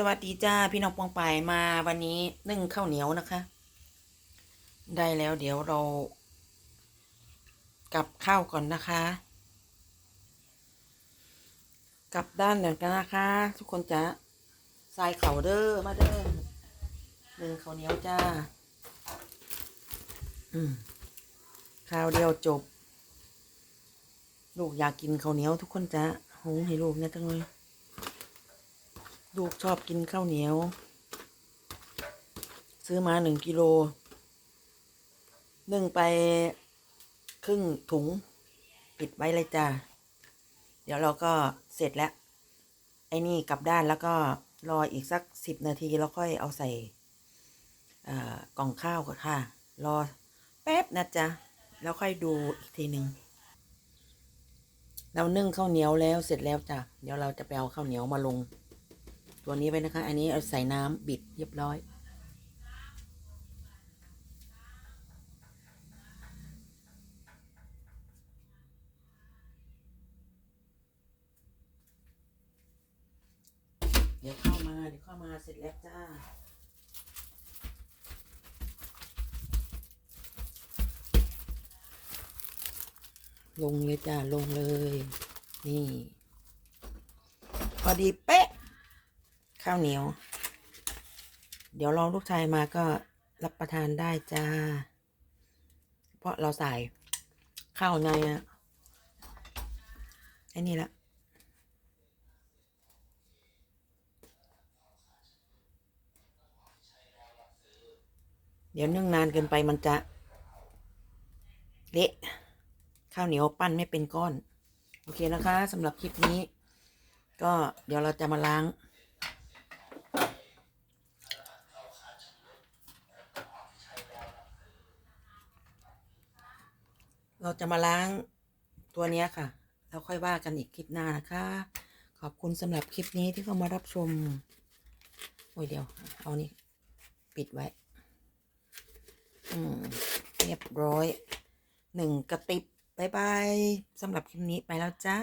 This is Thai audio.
สวัสดีจ้าพี่น้องปองไปมาวันนี้นึ่งข้าวเหนียวนะคะ ได้แล้วเดี๋ยวเรากลับข้าวก่อนนะคะกลับด้านเดี๋ยวกันนะคะ ทุกคนจะใส่เข่าเด้อมาเด้อนึ่งข้าวเหนียวจ้า อืมข้าวเดียวจบ ลูกอยากกินข้าวเหนียวทุกคนจ้ะหุงให้ลูกเนี่ยจังเลย ลูกชอบกินข้าวเหนียว ซื้อมาหนึ่งกิโลนึ่งไปครึ่งถุง ปิดไว้เลยจ้า เดี๋ยวเราก็เสร็จแล้ว ไอ้นี่กลับด้านแล้วก็รออีกสักสิบนาทีแล้วค่อยเอาใส่กล่องข้าวค่ะ รอแป๊บนะจ๊ะ แล้วค่อยดูอีกทีหนึ่งเรานึ่งข้าวเหนียวแล้วเสร็จแล้วจ้ะ เดี๋ยวเราจะไปเอาข้าวเหนียวมาลง ตัวนี้ไปนะคะ อันนี้เอาใส่น้ำบิดเรียบร้อย เดี๋ยวเข้ามา เดี๋ยวเข้ามาเสร็จแล้วจ้าลงเลยจ้าลงเลย นี่ พอดีเป๊ะ ข้าวเหนียว เดี๋ยวรอลูกชายมาก็รับประทานได้จ้า เพราะเราใส่ข้าวในอะไอ้นี่ละเดี๋ยวนึ่งนานเกินไปมันจะ เละ ข้าวเหนียวปั้นไม่เป็นก้อน โอเคนะคะสำหรับคลิปนี้ ก็เดี๋ยวเราจะมาล้าง เราจะมาล้างตัวเนี้ยค่ะ แล้วค่อยว่ากันอีกคลิปหน้านะคะ ขอบคุณสำหรับคลิปนี้ที่เข้ามารับชม โอ้ยเดี๋ยว เอานี่ปิดไว้ อืม เรียบร้อย หนึ่งกระติบบายบายสำหรับคลิปนี้ไปแล้วจ้า